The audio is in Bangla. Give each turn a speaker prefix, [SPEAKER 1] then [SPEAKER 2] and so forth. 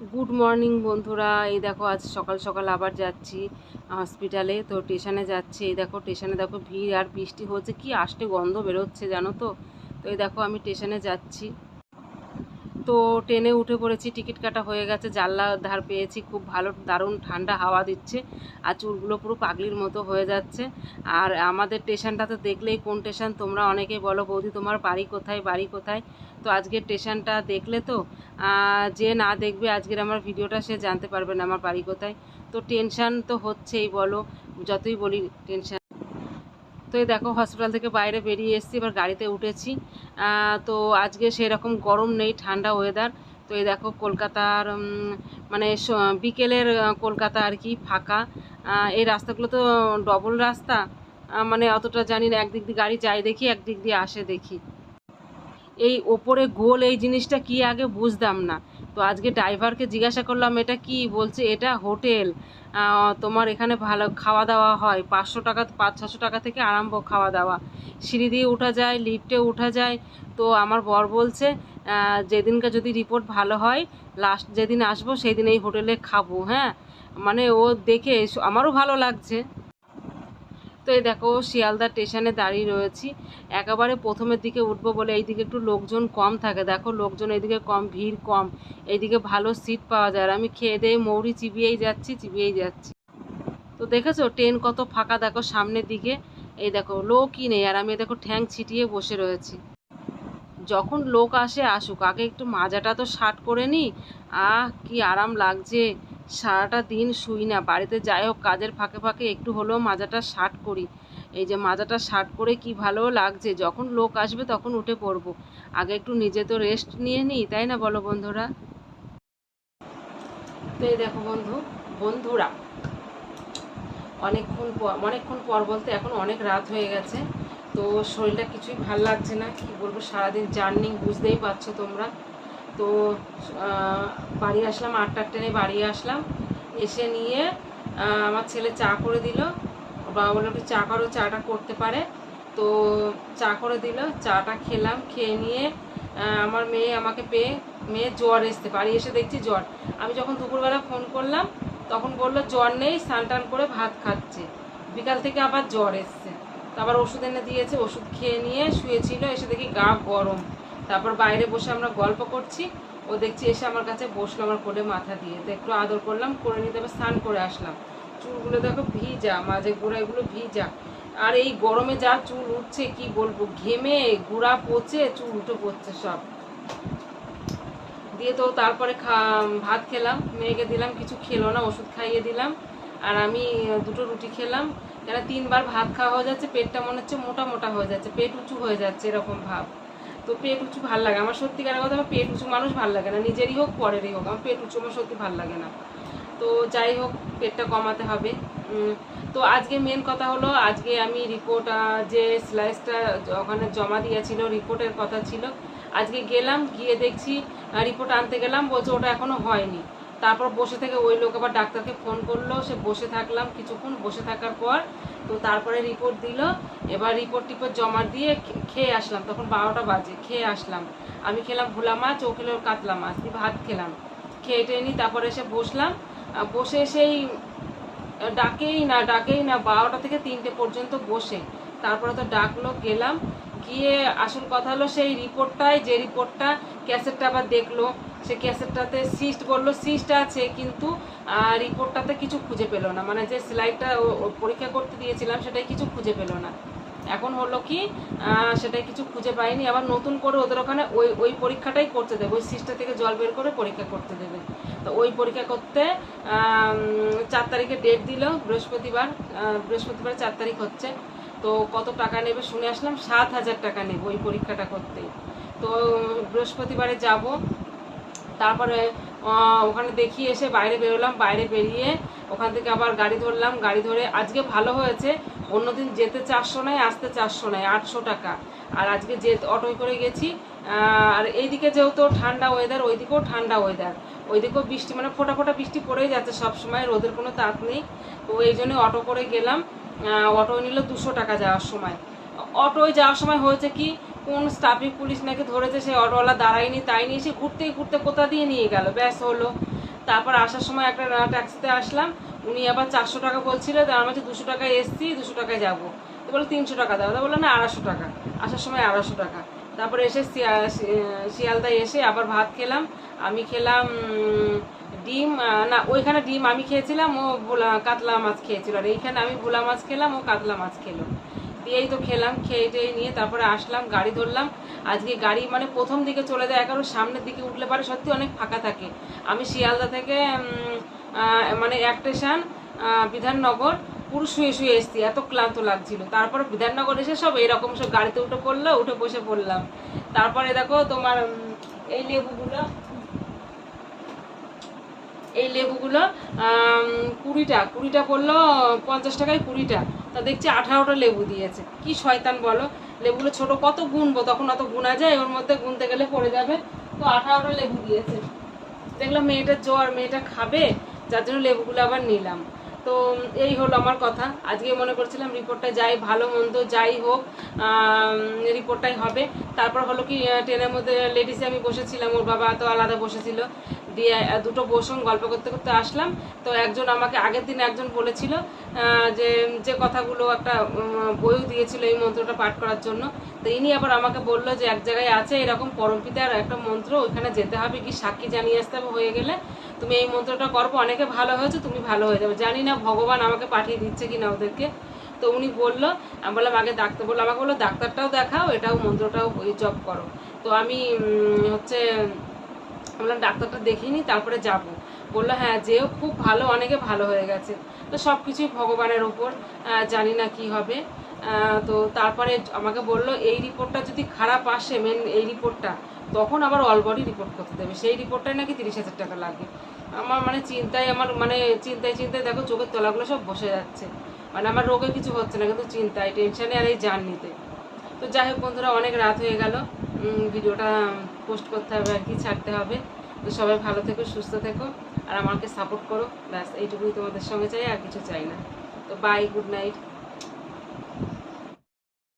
[SPEAKER 1] গুড মর্নিং বন্ধুরা। এই দেখো, আজ সকাল সকাল আবার যাচ্ছি হসপিটালে তো স্টেশনে যাচ্ছি। এই দেখো স্টেশনে দেখো ভিড় আর বৃষ্টি হচ্ছে। কি আষ্টে গন্ধ বেরোচ্ছে, জানো তো? তো এই দেখো, আমি স্টেশনে যাচ্ছি। তো ট্রেনে উঠে পড়েছি, টিকিট কাটা হয়ে গেছে, জানলা ধার পেয়েছি, খুব ভালো দারুণ ঠান্ডা হাওয়া দিচ্ছে, আর চুলগুলো পুরো পাগলির মতো হয়ে যাচ্ছে, আর আমাদের স্টেশনটা তো দেখলেই কোন স্টেশন, তোমরা অনেকে বলো, বৌদি তোমার বাড়ি কোথায় বাড়ি কোথায়? তো আজকের স্টেশনটা দেখলে তো যে না দেখবে আজকের আমার ভিডিওটা সে জানতে পারবে না আমার বাড়ি কোথায়। তো টেনশান তো হচ্ছেই বলো, যতই বলি টেনশান। তো এই দেখো হসপিটাল থেকে বাইরে বেরিয়ে এসেছি, এবার গাড়িতে উঠেছি। তো আজকে সেরকম গরম নেই, ঠান্ডা ওয়েদার তো এই দেখো, কলকাতার মানে বিকেলের কলকাতা আর কি ফাঁকা। এই রাস্তাগুলো তো ডবল রাস্তা। মানে অতটা জানি না, একদিক দিয়ে গাড়ি যায় দেখি, একদিক দিয়ে আসে দেখি। এই ওপরে গোল, এই জিনিসটা কি আগে বুঝতাম না। তো আজকে ড্রাইভারকে জিজ্ঞাসা করলাম, এটা কি? বলছে, এটা হোটেল। তোমার এখানে ভালো খাওয়া দাওয়া হয়। পাঁচশো টাকা, পাঁচ, ছশো টাকা থেকে আরম্ভ খাওয়া দাওয়া। সিঁড়ি দিয়ে ওঠা যায়, লিফটে ওঠা যায়। তো আমার বর বলছে যেদিনকে যদি রিপোর্ট ভালো হয়, লাস্ট যেদিন আসব সেই দিন এই হোটেলে খাব। হ্যাঁ মানে ও দেখে, আমারও ভালো লাগছে। তো এই দেখো, শিয়ালদা স্টেশনে দাঁড়িয়ে রয়েছি। একেবারে প্রথমের দিকে উঠবো বলে এইদিকে একটু লোকজন কম থাকে। দেখো, লোকজন এইদিকে কম, ভিড় কম। এইদিকে ভালো সিট পাওয়া যায়। আর আমি খেয়ে দিয়ে মৌরি চিবিয়েই যাচ্ছি চিবিয়েই যাচ্ছি। তো দেখেছ ট্রেন কত ফাঁকা দেখো সামনের দিকে। এই দেখো, লোকই নেই। আর আমি দেখো ঠ্যাং ছিটিয়ে বসে রয়েছি। যখন লোক আসে, আসুক। আগে একটু মাজাটা তো শার্ট করে নিই। আহ, কি আরাম লাগছে। সারাটা দিন শুই না। বাড়িতে যাই হোক, কাজের ফাঁকে ফাঁকে একটু হলেও মাজাটা শার্ট করি। এই যে মাজাটা শার্ট করে কি ভালো লাগছে? যখন লোক আসবে তখন উঠে পড়ব। আগে একটু নিজে তো রেস্ট নিয়ে নিই, তাই না বলো বন্ধুরা? তো এই দেখো বন্ধু, বন্ধুরা। অনেকক্ষণ পর অনেকক্ষণ পর বলতে এখন অনেক রাত হয়ে গেছে। তো শরীরটা কিছুই ভালো লাগছে না। কি বলব, সারাদিন জার্নি বুঝতেই পারছ তোমরা। তো বাড়ি আসলাম, আটটার ট্রেনে বাড়ি আসলাম। এসে নিয়ে আমার ছেলে চা করে দিল। বাবা বলল একটু চা করো, চাটা করতে পারে। তো চা করে দিল, চাটা খেলাম, খেয়ে নিয়ে আমার মেয়ে আমাকে পেয়ে, মেয়ে জ্বর এসতে বাড়ি এসে দেখছি জ্বর। আমি যখন দুপুরবেলা ফোন করলাম, তখন বলল জ্বর নেই, স্নান টান করে ভাত খাচ্ছে। বিকাল থেকে আবার জ্বর এসছে। তো আবার ওষুধ এনে দিয়েছে, ওষুধ খেয়ে নিয়ে শুয়েছিল, এসে দেখি গা গরম। তারপর বাইরে বসে আমরা গল্প করছি। ও দেখছি এসে আমার কাছে বসল আমার কোলে মাথা দিয়ে। তো একটু আদর করলাম, করে নিতে আবার স্নান করে আসলাম। চুলগুলো দেখো ভিজা, মাঝে গোড়া এগুলো ভিজা। আর এই গরমে যা চুল উঠছে, কি বলব, ঘেমে, গুড়া পচে, চুল উঠে পড়ছে সব। দিয়ে তো তারপরে ভাত খেলাম, মেয়েকে দিলাম, কিছু খেলো না, ওষুধ খাইয়ে দিলাম। আর আমি দুটো রুটি খেলাম। কেন, তিনবার ভাত খাওয়া হয়ে যাচ্ছে, পেটটা মনে হচ্ছে মোটা মোটা হয়ে যাচ্ছে, পেট উঁচু হয়ে যাচ্ছে, এরকম ভাব। তো পেট উঁচু ভালো লাগে আমার সত্যিকারের কথা আমার পেট উঁচু মানুষ ভালো লাগে না। নিজেরই হোক, পরেরই হোক। আমার পেট উঁচু আমার সত্যি ভালো লাগে না। তো যাই হোক, পেটটা কমাতে হবে। তো আজকে মেন কথা হলো, আজকে আমি রিপোর্ট যে স্লাইসটা ওখানে জমা দিয়েছিল রিপোর্টের কথা ছিল। আজকে গেলাম, গিয়ে দেখছি রিপোর্ট আনতে গেলাম, বলছে ওটা এখনও হয়নি। তারপর বসে থেকে ওই লোক আবার ডাক্তারকে ফোন করল, সে বসে থাকলাম কিছুক্ষণ। বসে থাকার পর তো তারপরে রিপোর্ট দিল। এবার রিপোর্ট টিপোর্ট জমা দিয়ে খেয়ে আসলাম। তখন বারোটা বাজে, খেয়ে আসলাম। আমি খেলাম ভোলা মাছ, ও খেলো কাতলা মাছ। দিয়ে ভাত খেলাম। খেয়ে টেয়ে নিই তারপরে এসে বসলাম। বসে সেই ডাকেই না ডাকেই না, বারোটা থেকে তিনটে পর্যন্ত বসে। তারপরে তো ডাকলো, গেলাম। গিয়ে আসল কথা হলো সেই রিপোর্টটায় যে রিপোর্টটা ক্যাসেটটা আবার দেখল, সে ক্যাসেটটাতে সিস্ট বলল, সিস্ট আছে, কিন্তু রিপোর্টটাতে কিছু খুঁজে পেল না। মানে যে স্লাইডটা পরীক্ষা করতে দিয়েছিলাম, সেটাই কিছু খুঁজে পেল না। এখন হলো কি সেটাই কিছু খুঁজে পাইনি। আবার নতুন করে ওদের ওখানে ওই ওই পরীক্ষাটাই করতে দেবে। ওই সিস্টা থেকে জল বের করে পরীক্ষা করতে দেবে। তো ওই পরীক্ষা করতে চার তারিখে ডেট দিল, বৃহস্পতিবার বৃহস্পতিবার চার তারিখ হচ্ছে। তো কত টাকা নেবে শুনে আসলাম? সাত হাজার টাকা নেবে ওই পরীক্ষাটা করতে। তো বৃহস্পতিবারে যাব। তারপরে ওখানে দেখিয়ে এসে বাইরে বেরোলাম। বাইরে বেরিয়ে ওখান থেকে আবার গাড়ি ধরলাম। গাড়ি ধরে আজকে ভালো হয়েছে। অন্যদিন যেতে চারশো নেয়, আসতে চারশো নেয়, আটশো টাকা। আর আজকে যে অটোয় করে গেছি আর এইদিকে যেহেতু ঠান্ডা ওয়েদার ওইদিকেও ঠান্ডা ওয়েদার ওইদিকেও বৃষ্টি মানে ফোটা ফোটা বৃষ্টি পড়েই যাচ্ছে সব সময় রোদের কোনো তাঁত নেই। তো এই জন্য অটো করে গেলাম। অটো নিল দুশো টাকা যাওয়ার সময়। অটোয় যাওয়ার সময় হয়েছে কি, কোন ট্রাফিক পুলিশ নাকি ধরেছে সেই অটোওয়ালা দাঁড়ায়নি, তাই নিয়ে সে ঘুরতেই ঘুরতে কোথা দিয়ে নিয়ে গেল, ব্যাস হলো। তারপর আসার সময় একটা ট্যাক্সিতে আসলাম, উনি আবার চারশো টাকা বলছিল, তো আমার কাছে দুশো টাকায় এসছি, দুশো টাকায় যাব। তো বলল, তিনশো টাকা দাও। তা বলল, না, আড়াইশো টাকা। আসার সময় আড়াইশো টাকা। তারপরে এসে শিয়া- শিয়ালদায় এসে আবার ভাত খেলাম। আমি খেলাম ডিম না, ওইখানে ডিম আমি খেয়েছিলাম, ও ভোলা কাতলা মাছ খেয়েছিল। আর এইখানে আমি ভোলা মাছ খেলাম, ও কাতলা মাছ খেলো। দিয়েই তো খেলাম, খেয়ে টেয়ে নিয়ে তারপরে আসলাম, গাড়ি ধরলাম। আজকে গাড়ি মানে প্রথম দিকে চলে যায় কারণ সামনের দিকে উঠলে পারে, সত্যি অনেক ফাঁকা থাকে। আমি শিয়ালদা থেকে মানে এক স্টেশন বিধাননগর পুরো শুয়ে শুয়ে এসছি, এত ক্লান্ত লাগছিল। তারপরে বিধাননগর এসে সব এরকম সব গাড়িতে উঠে পড়ল, উঠে বসে পড়লাম। তারপরে দেখো তোমার এই লেবুগুলো এই লেবুগুলো কুড়িটা কুড়িটা পড়ল পঞ্চাশ টাকায় কুড়িটা। তা দেখছি আঠারোটা লেবু দিয়েছে। কি শয়তান বলো? লেবুগুলো ছোট কত গুনবো? তখন অত গুনা যায়, ওর মধ্যে গুনতে গেলে পড়ে যাবে। তো আঠারোটা লেবু দিয়েছে। দেখলাম মেয়েটা জ্বর মেয়েটা খাবে, যার জন্য লেবুগুলো আবার নিলাম। তো এই হলো আমার কথা। আজকে মনে করছিলাম রিপোর্টটা যাই ভালো মন্দ যাই হোক রিপোর্টটাই হবে। তারপর হলো কি ট্রেনের মধ্যে লেডিসে আমি বসেছিলাম, ওর বাবা তো আলাদা বসেছিল। দিয়ে দুটো বসুন, গল্প করতে করতে আসলাম। তো একজন আমাকে আগের দিন একজন বলেছিল যে যে কথাগুলো একটা বইও দিয়েছিল এই মন্ত্রটা পাঠ করার জন্য। তো ইনি আবার আমাকে বলল যে, এক জায়গায় আছে এরকম পরমপিতার একটা মন্ত্র, ওইখানে যেতে হবে কি সাক্ষী জানিয়ে আসতে হবে হয়ে গেলে। তুমি এই মন্ত্রটা করব, অনেকে ভালো হয়েছে, তুমি ভালো হয়ে যাবে। জানি না ভগবান আমাকে পাঠিয়ে দিচ্ছে কি না ওদেরকে। তো উনি বলল, আমি বললাম, আগে ডাক্তার, বলল, আমাকে বলল, ডাক্তারটাও দেখাও, এটাও মন্ত্রটাও ওই জব করো। তো আমি হচ্ছে বললাম, ডাক্তারটা দেখিনি, তারপরে যাব। বলল হ্যাঁ যেও, খুব ভালো, অনেকে ভালো হয়ে গেছে। তো সব কিছুই ভগবানের ওপর জানি না কি হবে। তো তারপরে আমাকে বলল, এই রিপোর্টটা যদি খারাপ আসে মেন এই রিপোর্টটা, তখন আবার অল বডি রিপোর্ট করতে দেবে। সেই রিপোর্টটাই নাকি তিরিশ হাজার টাকা লাগে। আমার মানে চিন্তায়, আমার মানে চিন্তায় চিন্তায় দেখো চোখের তলাগুলো সব বসে যাচ্ছে। মানে আমার রোগে কিছু হচ্ছে না, কিন্তু চিন্তায় টেনশানে আর এই জান নিতে তো যাই হোক বন্ধুরা, অনেক রাত হয়ে গেল। ভিডিওটা পোস্ট করতে হবে আর কি, ছাড়তে হবে। তো সবাই ভালো থেকো, সুস্থ থেকো। আর আমাকে সাপোর্ট করো। ব্যাস, এইটুকুই তোমাদের সঙ্গে চাই, আর কিছু চাই না। তো বাই গুড নাইট